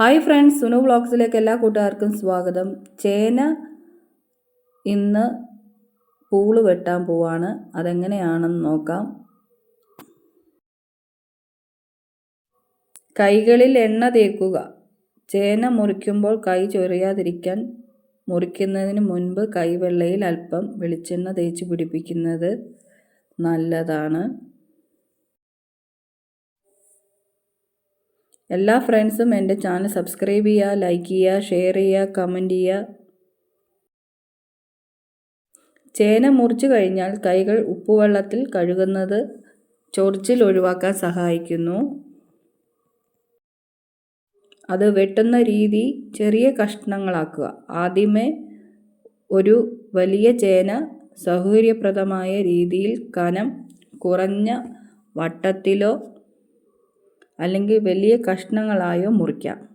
Hi friends Sunu വ്ളോഗ്സിലേക്ക് എല്ലാ കൂട്ടുകാർക്കും സ്വാഗതം. ചേന ഇന്ന് പൂൾ വെട്ടാൻ പോവാണ്. അതെങ്ങനെയാണെന്ന് നോക്കാം. കൈകളിൽ എണ്ണ തേക്കുക. ചേന മുറിക്കുമ്പോൾ കൈ ചൊറിയാതിരിക്കാൻ മുറിക്കുന്നതിന് മുൻപ് കൈവെള്ളയിൽ അല്പം വെളിച്ചെണ്ണ തേച്ച് പിടിപ്പിക്കുന്നത് നല്ലതാണ്. എല്ലാ ഫ്രണ്ട്സും എന്റെ ചാനൽ സബ്സ്ക്രൈബ് ചെയ്യുക ലൈക്ക് ചെയ്യുക ഷെയർ ചെയ്യുക കമന്റ് ചെയ്യുക. ചേന മുറിച്ചു കഴിഞ്ഞാൽ കൈകൾ ഉപ്പുവെള്ളത്തിൽ കഴുകുന്നത് ചൊറിച്ചിൽ ഒഴിവാക്കാൻ സഹായിക്കുന്നു. അത് വെട്ടുന്ന രീതി ചെറിയ കഷ്ണങ്ങളാക്കുക. ആദ്യമേ ഒരു വലിയ ചേന സൗകര്യപ്രദമായ രീതിയിൽ കനം കുറഞ്ഞ വട്ടത്തിലോ അല്ലെങ്കിൽ വലിയ കഷ്ണങ്ങളായോ മുറിക്കാം.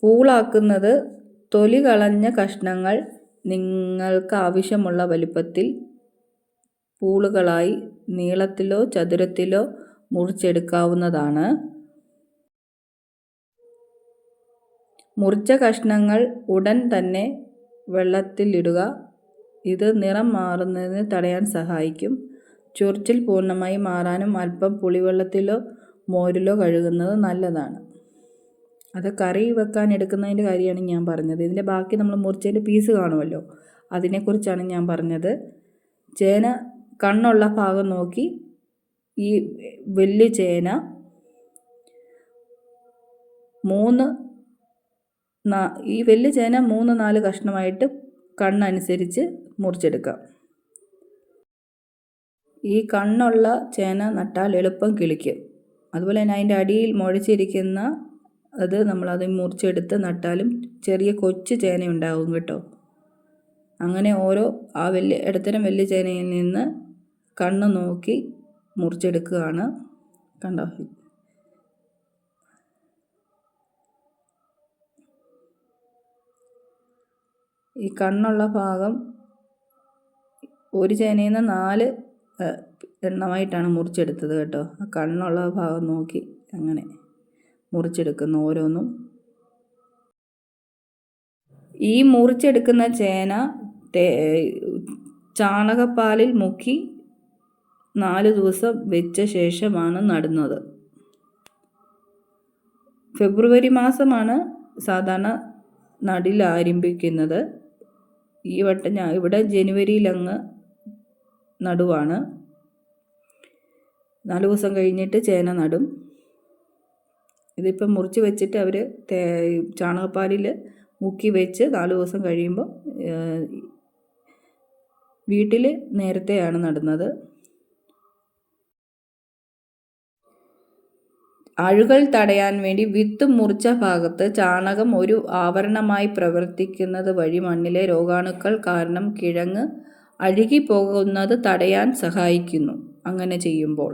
പൂളാക്കുന്നത് തൊലി കളഞ്ഞ കഷ്ണങ്ങൾ നിങ്ങൾക്ക് ആവശ്യമുള്ള വലിപ്പത്തിൽ പൂളുകളായി നീളത്തിലോ ചതുരത്തിലോ മുറിച്ചെടുക്കാവുന്നതാണ്. മുറിച്ച കഷ്ണങ്ങൾ ഉടൻ തന്നെ വെള്ളത്തിലിടുക. ഇത് നിറം മാറുന്നതിന് തടയാൻ സഹായിക്കും. ചൊറിച്ചിൽ പൂർണമായി മാറാനും അല്പം പുളിവെള്ളത്തിലോ മോരിലോ കഴുകുന്നത് നല്ലതാണ്. അത് കറി വെക്കാൻ എടുക്കുന്നതിന്റെ കാര്യമാണ് ഞാൻ പറഞ്ഞത്. ഇതിന്റെ ബാക്കി നമ്മൾ മുറിച്ചതിന്റെ പീസ് കാണുമല്ലോ. അതിനെക്കുറിച്ചാണ് ഞാൻ പറഞ്ഞത്. ചേന കണ്ണുള്ള ഭാഗം നോക്കി ഈ വലിയ ചേന മൂന്ന് ഈ വലിയ ചേന മൂന്ന് നാല് കഷ്ണമായിട്ട് കണ്ണനുസരിച്ച് മുറിച്ചെടുക്കാം. ഈ കണ്ണുള്ള ചേന നട്ടാൽ എളുപ്പം കിളിക്കും. അതുപോലെ തന്നെ അതിന്റെ അടിയിൽ മുഴച്ചിരിക്കുന്ന അത് നമ്മളത് മുറിച്ചെടുത്ത് നട്ടാലും ചെറിയ കൊച്ചു ചേന ഉണ്ടാകും കേട്ടോ. അങ്ങനെ ഓരോ ആ വലിയ ഇടത്തരം വലിയ ചേനയിൽ നിന്ന് കണ്ണ് നോക്കി മുറിച്ചെടുക്കുകയാണ് കണ്ടോ? ഈ കണ്ണുള്ള ഭാഗം ഒരു ചേനയിൽ നിന്ന് നാല് എണ്ണമായിട്ടാണ് മുറിച്ചെടുത്തത് കേട്ടോ. ആ കണ്ണുള്ള ഭാഗം നോക്കി അങ്ങനെ മുറിച്ചെടുക്കുന്നു ഓരോന്നും. ഈ മുറിച്ചെടുക്കുന്ന ചേന ചാണകപ്പാലിൽ മുക്കി നാല് ദിവസം വെച്ച ശേഷമാണ് നടുന്നത്. ഫെബ്രുവരി മാസമാണ് സാധാരണ നടിൽ ആരംഭിക്കുന്നത്. ഈ വട്ടം ഞാൻ ഇവിടെ ജനുവരിയിലങ്ങ് നടുവാണ്. നാല് ദിവസം കഴിഞ്ഞിട്ട് ചേന നടും. ഇതിപ്പം മുറിച്ച് വെച്ചിട്ട് അവർ ചാണകപ്പാലിൽ മുക്കി വെച്ച് നാല് ദിവസം കഴിയുമ്പോൾ വീട്ടിൽ നേരത്തെയാണ് നടുന്നത്. അഴുകൾ തടയാൻ വേണ്ടി വിത്ത് മുറിച്ച ഭാഗത്ത് ചാണകം ഒരു ആവരണമായി പ്രവർത്തിക്കുന്നത് വഴി മണ്ണിലെ രോഗാണുക്കൾ കാരണം കിഴങ്ങ് അഴുകിപ്പോകുന്നത് തടയാൻ സഹായിക്കുന്നു. അങ്ങനെ ചെയ്യുമ്പോൾ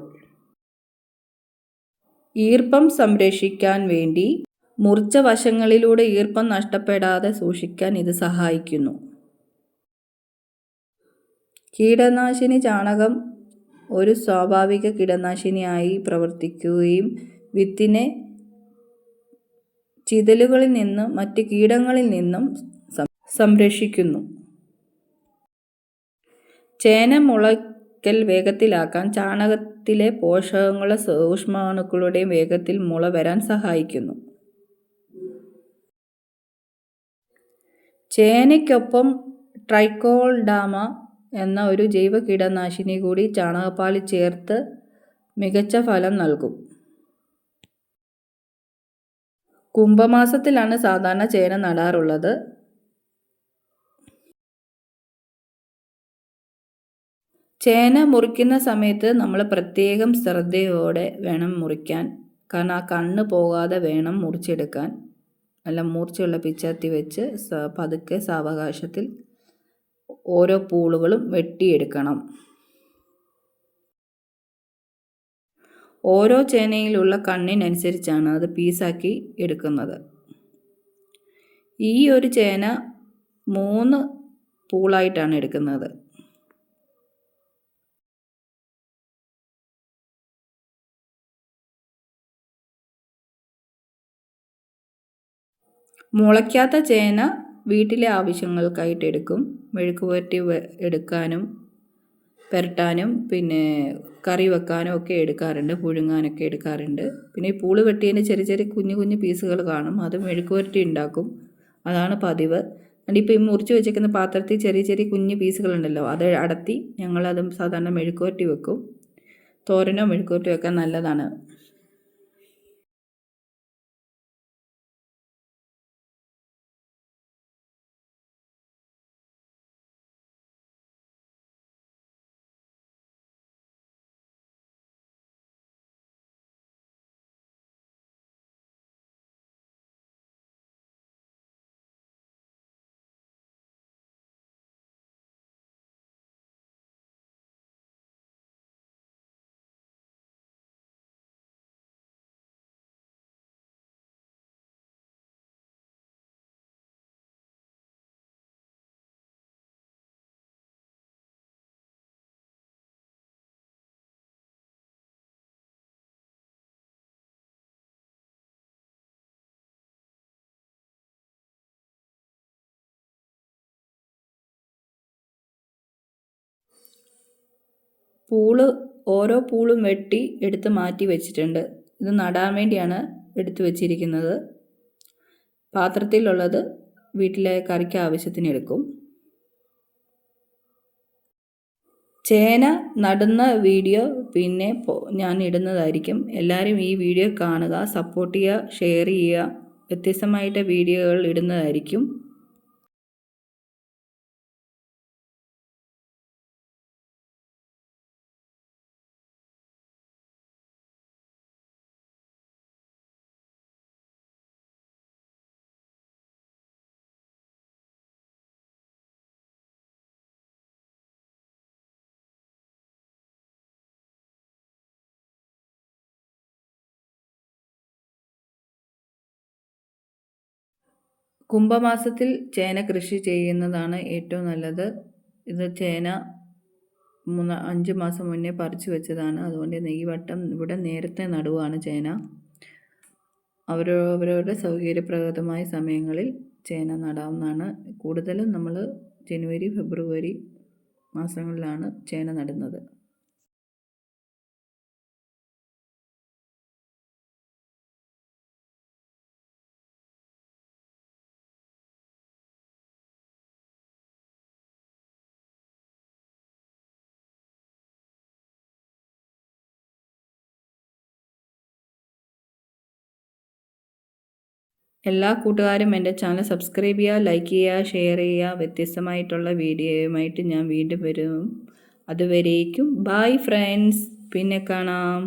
ഈർപ്പം സംരക്ഷിക്കാൻ വേണ്ടി മുറിച്ച വശങ്ങളിലൂടെ ഈർപ്പം നഷ്ടപ്പെടാതെ സൂക്ഷിക്കാൻ ഇത് സഹായിക്കുന്നു. കീടനാശിനി ചാണകം ഒരു സ്വാഭാവിക കീടനാശിനിയായി പ്രവർത്തിക്കുകയും വിത്തിനെ ചിതലുകളിൽ നിന്നും മറ്റ് കീടങ്ങളിൽ നിന്നും സംരക്ഷിക്കുന്നു. ചേന മുളയ്ക്കൽ വേഗത്തിലാക്കാൻ ചാണകത്തിലെ പോഷകങ്ങളെ സൂക്ഷ്മാണുക്കളുടെയും വേഗത്തിൽ മുള വരാൻ സഹായിക്കുന്നു. ചേനയ്ക്കൊപ്പം ട്രൈക്കോൾഡാമ എന്ന ഒരു ജൈവ കീടനാശിനി കൂടി ചാണകപ്പാലിൽ ചേർത്ത് മികച്ച ഫലം നൽകും. കുംഭമാസത്തിലാണ് സാധാരണ ചേന നടാറുള്ളത്. ചേന മുറിക്കുന്ന സമയത്ത് നമ്മൾ പ്രത്യേകം ശ്രദ്ധയോടെ വേണം മുറിക്കാൻ. കാരണം ആ കണ്ണ് പോകാതെ വേണം മുറിച്ചെടുക്കാൻ. നല്ല മൂർച്ചയുള്ള പിച്ചത്തി വെച്ച് പതുക്കെ സാവകാശത്തിൽ ഓരോ പൂളുകളും വെട്ടിയെടുക്കണം. ഓരോ ചേനയിലുള്ള കണ്ണിനനുസരിച്ചാണ് അത് പീസാക്കി എടുക്കുന്നത്. ഈ ഒരു ചേന മൂന്ന് പൂളായിട്ടാണ് എടുക്കുന്നത്. മുളയ്ക്കാത്ത ചേന വീട്ടിലെ ആവശ്യങ്ങൾക്കായിട്ട് എടുക്കും. മെഴുക്ക് പുരട്ടി എടുക്കാനും പുരട്ടാനും പിന്നെ കറി വെക്കാനും ഒക്കെ എടുക്കാറുണ്ട്. പുഴുങ്ങാനൊക്കെ എടുക്കാറുണ്ട്. പിന്നെ ഈ പൂൾ വെട്ടിയതിന് ചെറിയ ചെറിയ കുഞ്ഞു കുഞ്ഞു പീസുകൾ കാണും. അത് മെഴുക്ക് പുരട്ടി ഉണ്ടാക്കും. അതാണ് പതിവ്. ഇപ്പോൾ ഈ മുറിച്ച് വെച്ചേക്കുന്ന പാത്രത്തിൽ ചെറിയ ചെറിയ കുഞ്ഞു പീസുകളുണ്ടല്ലോ അത് അടത്തി ഞങ്ങളതും സാധാരണ മെഴുക്ക് പുരട്ടി വെക്കും. തോരനോ മെഴുക്ക് പുരട്ടി വെക്കാൻ നല്ലതാണ്. പൂൾ ഓരോ പൂളും വെട്ടി എടുത്ത് മാറ്റി വെച്ചിട്ടുണ്ട്. ഇത് നടാൻ വേണ്ടിയാണ് എടുത്തു വെച്ചിരിക്കുന്നത്. പാത്രത്തിലുള്ളത് വീട്ടിലെ കറിക്ക് ആവശ്യത്തിന് എടുക്കും. ചേന നടുന്ന വീഡിയോ പിന്നെ ഞാൻ ഇടുന്നതായിരിക്കും. എല്ലാവരും ഈ വീഡിയോ കാണുക സപ്പോർട്ട് ചെയ്യുക ഷെയർ ചെയ്യുക. വ്യത്യസ്തമായിട്ട് വീഡിയോകൾ ഇടുന്നതായിരിക്കും. കുംഭമാസത്തിൽ ചേന കൃഷി ചെയ്യുന്നതാണ് ഏറ്റവും നല്ലത്. ഇത് ചേന മൂന്ന് അഞ്ച് മാസം മുന്നേ പറിച്ചു വെച്ചതാണ്. അതുകൊണ്ട് ഈ വട്ടം ഇവിടെ നേരത്തെ നടുവാണ് ചേന. അവരവരുടെ സൗകര്യപ്രദമായ സമയങ്ങളിൽ ചേന നടാവുന്നതാണ്. കൂടുതലും നമ്മൾ ജനുവരി ഫെബ്രുവരി മാസങ്ങളിലാണ് ചേന നടുന്നത്. എല്ലാ കൂട്ടുകാരും എന്റെ ചാനൽ സബ്സ്ക്രൈബ് ചെയ്യുക ലൈക്ക് ചെയ്യുക ഷെയർ ചെയ്യുക. വ്യത്യസ്തമായിട്ടുള്ള വീഡിയോയുമായിട്ട് ഞാൻ വീണ്ടും വരും. അതുവരേക്കും. ബായ് ഫ്രണ്ട്സ് പിന്നെ കാണാം.